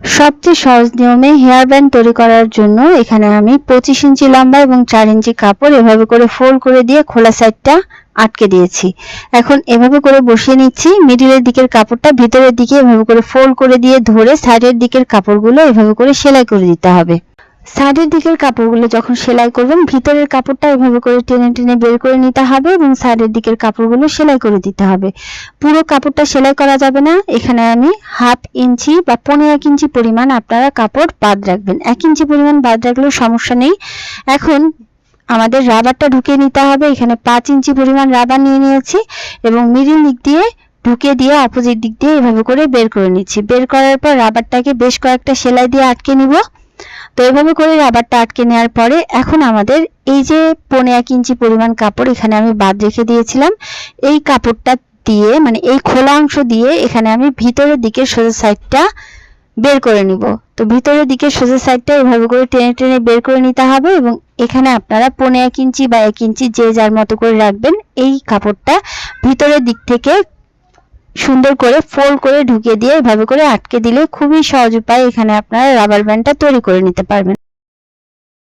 সবচেয়ে সহজ নিয়মে হেয়ার ব্যান্ড তৈরি করার জন্য এখানে আমি পঁচিশ ইঞ্চি লম্বা এবং চার ইঞ্চি কাপড় এভাবে করে ফোল্ড করে দিয়ে খোলা সাইডটা আটকে দিয়েছি। এখন এভাবে করে বসিয়ে নিচ্ছি। মিডিলের দিকের কাপড়টা ভিতরের দিকে এভাবে করে ফোল্ড করে দিয়ে ধরে সাইডের দিকের কাপড়গুলো এভাবে করে সেলাই করে দিতে হবে। সাইডের দিকের কাপড়গুলো যখন সেলাই করবেন, ভিতরের কাপড়টা এভাবে করে টেনে টেনে বের করে নিতে হবে এবং সাইডের দিকের কাপড়গুলো সেলাই করে দিতে হবে। পুরো কাপড়টা সেলাই করা যাবে না। এখানে আমি হাফ ইঞ্চি বা পনেরো এক ইঞ্চি পরিমাণ আপনারা কাপড় বাদ রাখবেন। এক ইঞ্চি পরিমাণ বাদ রাখলেও সমস্যা নেই। এখন আমাদের রাবারটা ঢুকিয়ে নিতে হবে। এখানে পাঁচ ইঞ্চি পরিমাণ রাবার নিয়ে নিয়েছি এবং মিডিল দিক দিয়ে ঢুকে দিয়ে অপোজিট দিক দিয়ে এভাবে করে বের করে নিচ্ছি। বের করার পর রাবারটাকে বেশ কয়েকটা সেলাই দিয়ে আটকে নিব। তো এভাবে করে রাবারটা আটকে নেওয়ার পরে এখন আমাদের এই যে পনে এক ইঞ্চি পরিমাণ কাপড় এখানে আমি বাদ রেখে দিয়েছিলাম। এই কাপড়টা দিয়ে মানে এই খোলা অংশ দিয়ে এখানে আমি ভিতরের দিকে সোজা সাইডটা বের করে নিব। তো ভিতরের দিকে সোজা সাইডটা এভাবে করে টেনে টেনে বের করে নিতে হবে এবং এখানে আপনারা পনে এক ইঞ্চি বা এক ইঞ্চি যে যার মতো করে রাখবেন, এই কাপড়টা ভিতরের দিক থেকে সুন্দর করে ফোল্ড করে ঢুকিয়ে দিয়ে এভাবে করে আটকে দিলে খুবই সহজ উপায় এখানে আপনারা রাবার ব্যান্ডটা তৈরি করে নিতে পারবেন।